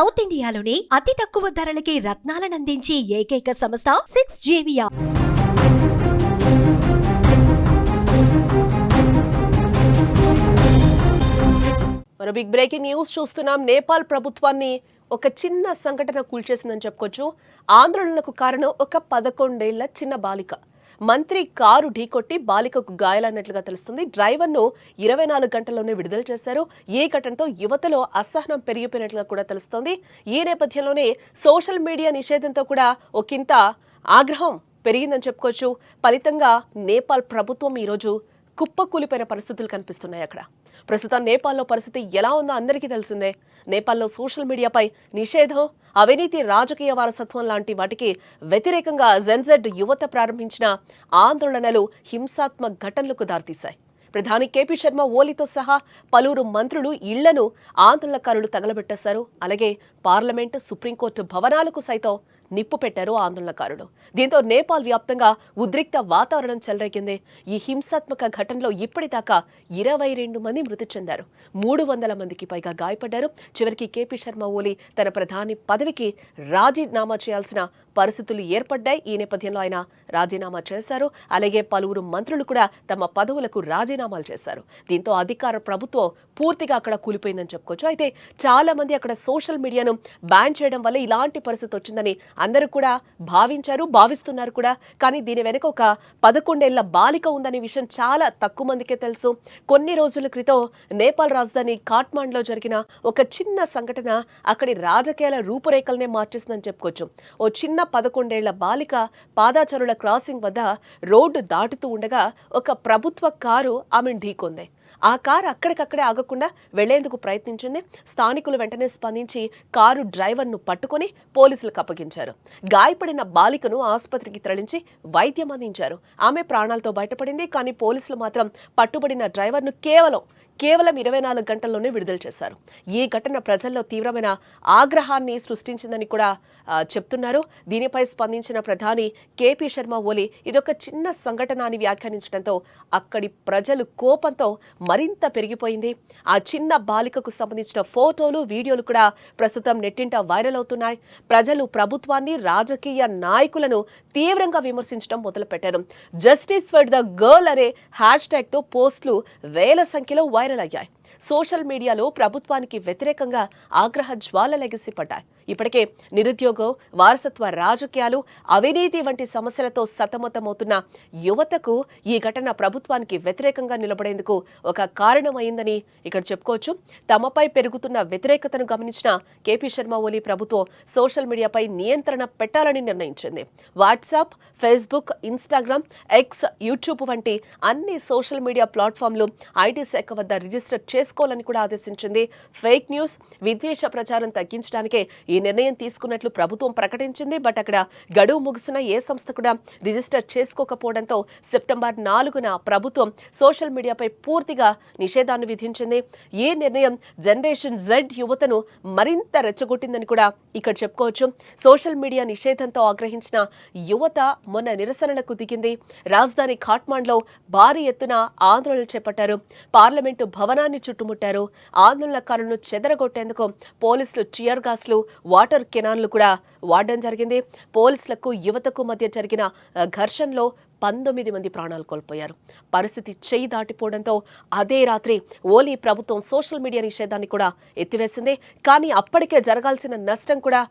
South ఇండియాలోని అతి తక్కువ ధరలకి రత్నాలనందించే ఏకైక సంస్థ సిక్స్ జేవియా మరో బిగ్ బ్రేకింగ్ న్యూస్ చూస్తున్నాం. నేపాల్ ప్రభుత్వాన్ని ఒక చిన్న సంఘటన కూల్చేసిందని చెప్పుకోవచ్చు. ఆందోళనకు కారణం ఒక పదకొండేళ్ళ చిన్న బాలిక. మంత్రి కారు ఢీకొట్టి బాలికకు గాయాలన్నట్లుగా తెలుస్తుంది. డ్రైవర్ను ఇరవై నాలుగు గంటల్లోనే విడుదల చేశారు. ఈ ఘటనతో యువతలో అసహనం పెరిగిపోయినట్లుగా కూడా తెలుస్తోంది. ఈ నేపథ్యంలోనే సోషల్ మీడియా నిషేధంతో కూడా ఒకంత ఆగ్రహం పెరిగిందని చెప్పుకోవచ్చు. ఫలితంగా నేపాల్ ప్రభుత్వం ఈరోజు కుప్పకూలిపోయిన పరిస్థితులు కనిపిస్తున్నాయి అక్కడ. ప్రస్తుతం నేపాల్లో పరిస్థితి ఎలా ఉందో అందరికీ తెలిసిందే. నేపాల్లో సోషల్ మీడియాపై నిషేధం అవినీతి రాజకీయ వారసత్వం లాంటి వాటికి వ్యతిరేకంగా జెన్జెడ్ యువత ప్రారంభించిన ఆందోళనలు హింసాత్మక ఘటనలకు దారితీశాయి. ప్రధాని కేపీ శర్మ ఓలీతో సహా పలువురు మంత్రులు ఇళ్ళను ఆందోళనకారులు తగలబెట్టేశారు. అలాగే పార్లమెంట్ సుప్రీంకోర్టు భవనాలకు సైతం నిప్పు పెట్టారు ఆందోళనకారులు. దీంతో నేపాల్ వ్యాప్తంగా ఉద్రిక్త వాతావరణం చెలరేగింది. ఈ హింసాత్మక ఘటనలో ఇప్పటిదాకా ఇరవై రెండు మంది మృతి చెందారు. మూడు వందల మందికి పైగా గాయపడ్డారు. చివరికి కేపీ శర్మ ఓలీ తన ప్రధాని పదవికి రాజీనామా చేయాల్సిన పరిస్థితులు ఏర్పడ్డాయి. ఈ నేపథ్యంలో ఆయన రాజీనామా చేశారు. అలాగే పలువురు మంత్రులు కూడా తమ పదవులకు రాజీనామాలు చేశారు. దీంతో అధికార ప్రభుత్వం పూర్తిగా అక్కడ కూలిపోయిందని చెప్పుకోవచ్చు. అయితే చాలా మంది అక్కడ సోషల్ మీడియాను బ్యాన్ చేయడం వల్ల ఇలాంటి పరిస్థితి వచ్చిందని అందరూ కూడా భావించారు భావిస్తున్నారు కూడా. కానీ దీని వెనుక ఒక పదకొండేళ్ళ బాలిక ఉందనే విషయం చాలా తక్కువ మందికే తెలుసు. కొన్ని రోజుల క్రితం నేపాల్ రాజధాని కాట్మాండ్లో జరిగిన ఒక చిన్న సంఘటన అక్కడి రాజకీయాల రూపురేఖలనే మార్చేసిందని చెప్పుకోవచ్చు. ఓ చిన్న పదకొండేళ్ళ బాలిక పాదాచరుల క్రాసింగ్ వద్ద రోడ్డు దాటుతూ ఉండగా ఒక ప్రభుత్వ కారు ఆమెను ఢీకొంది. ఆ కారు అక్కడికక్కడే ఆగకుండా వెళ్ళేందుకు ప్రయత్నించింది. స్థానికులు వెంటనే స్పందించి కారు డ్రైవర్ను పట్టుకొని పోలీసులకు అప్పగించారు. గాయపడిన బాలికను ఆసుపత్రికి తరలించి వైద్యం అందించారు. ఆమె ప్రాణాలతో బయటపడింది కానీ పోలీసులు మాత్రం పట్టుబడిన డ్రైవర్ను కేవలం కేవలం ఇరవై నాలుగు గంటల్లోనే విడుదల చేశారు. ఈ ఘటన ప్రజల్లో తీవ్రమైన ఆగ్రహాన్ని సృష్టించిందని కూడా చెప్తున్నారు. దీనిపై స్పందించిన ప్రధాని కేపీ శర్మ ఓలి ఇదొక చిన్న సంఘటన అని వ్యాఖ్యానించడంతో అక్కడి ప్రజలు కోపంతో మరింత పెరిగిపోయింది. ఆ చిన్న బాలికకు సంబంధించిన ఫోటోలు వీడియోలు కూడా ప్రస్తుతం నెట్టింట వైరల్ అవుతున్నాయి. ప్రజలు ప్రభుత్వాన్ని రాజకీయ నాయకులను తీవ్రంగా విమర్శించడం మొదలుపెట్టారు. జస్టిస్ ఫర్ ద గర్ల్ అనే హ్యాష్ ట్యాగ్తో పోస్టులు వేల సంఖ్యలో వైరల్ అయ్యాయి. సోషల్ మీడియాలో ప్రభుత్వానికి వ్యతిరేకంగా ఆగ్రహ జ్వాల లెగసి పడ్డాయి. ఇప్పటికే నిరుద్యోగం వారసత్వ రాజకీయాలు అవినీతి వంటి సమస్యలతో సతమతమవుతున్న యువతకు ఈ ఘటన ప్రభుత్వానికి వ్యతిరేకంగా నిలబడేందుకు ఒక కారణమైందని ఇక్కడ చెప్పుకోవచ్చు. తమపై పెరుగుతున్న వ్యతిరేకతను గమనించిన కేపీ శర్మ ఓలీ ప్రభుత్వం సోషల్ మీడియాపై నియంత్రణ పెట్టాలని నిర్ణయించింది. WhatsApp Facebook Instagram X YouTube వంటి అన్ని సోషల్ మీడియా ప్లాట్ఫామ్లు ఐటీ శాఖ వద్ద రిజిస్టర్ చేసుకోవాలని కూడా ఆదేశించింది. ఫేక్ న్యూస్ విద్వేష ప్రచారం తగ్గించడానికే ఈ నిర్ణయం తీసుకున్నట్లు ప్రభుత్వం ప్రకటించింది. బట్ అక్కడ గడువు ముగిసిన ఏ సంస్థ కూడా రిజిస్టర్ చేసుకోకపోవడంతో సెప్టెంబర్ నాలుగున ప్రభుత్వం సోషల్ మీడియాపై పూర్తిగా నిషేధాన్ని విధించింది. ఈ నిర్ణయం జనరేషన్ జెడ్ యువతను మరింత రెచ్చగొట్టిందని కూడా ఇక్కడ చెప్పుకోవచ్చు. సోషల్ మీడియా నిషేధంతో ఆగ్రహించిన యువత మొన్న నిరసనలకు దిగింది. రాజధాని ఖాట్మాండ్లో భారీ ఎత్తున ఆందోళనలు చేపట్టారు. పార్లమెంటు భవనాన్ని చుట్టుముట్టారు. ఆందోళనకారులను చెదరగొట్టేందుకు పోలీసులు టియర్ గాస్లు వాటర్ కెనాన్లు కూడా వాడడం జరిగింది. పోలీసులకు యువతకు మధ్య జరిగిన ఘర్షణలో పంతొమ్మిది మంది ప్రాణాలు కోల్పోయారు. పరిస్థితి చేయి దాటిపోవడంతో అదే రాత్రి ఓలీ ప్రభుత్వం సోషల్ మీడియా నిషేధాన్ని కూడా ఎత్తివేసింది. కానీ అప్పటికే జరగాల్సిన నష్టం కూడా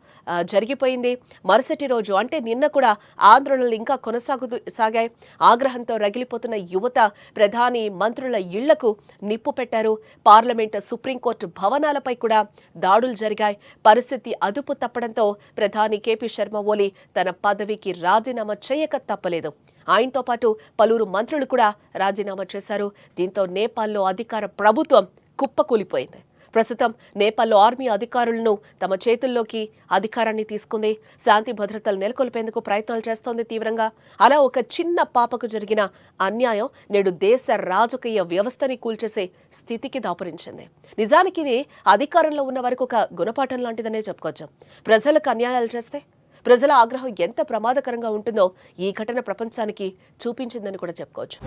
జరిగిపోయింది. మరుసటి రోజు అంటే నిన్న కూడా ఆందోళనలు ఇంకా కొనసాగుతూ సాగాయి. ఆగ్రహంతో రగిలిపోతున్న యువత ప్రధాని మంత్రుల ఇళ్ళకు నిప్పు పెట్టారు. పార్లమెంట్ సుప్రీంకోర్టు భవనాలపై కూడా దాడులు జరిగాయి. పరిస్థితి అదుపు తప్పడంతో ప్రధాని కేపీ శర్మ ఓలీ తన పదవికి రాజీనామా చేయక తప్పలేదు. ఆయనతో పాటు పలువురు మంత్రులు కూడా రాజీనామా చేశారు. దీంతో నేపాల్లో అధికార ప్రభుత్వం కుప్పకూలిపోయింది. ప్రస్తుతం నేపాల్లో ఆర్మీ అధికారులను తమ చేతుల్లోకి అధికారాన్ని తీసుకుంది. శాంతి భద్రతలు నెలకొల్పేందుకు ప్రయత్నాలు చేస్తోంది తీవ్రంగా. అలా ఒక చిన్న పాపకు జరిగిన అన్యాయం నేడు దేశ రాజకీయ వ్యవస్థని కూల్చేసే స్థితికి దాపురించింది. నిజానికి ఇది అధికారంలో ఉన్న వరకు ఒక గుణపాఠం లాంటిదనే చెప్పుకోవచ్చు. ప్రజలకు అన్యాయాలు చేస్తే ప్రజల ఆగ్రహం ఎంత ప్రమాదకరంగా ఉంటుందో ఈ ఘటన ప్రపంచానికి చూపించిందని కూడా చెప్పుకోవచ్చు.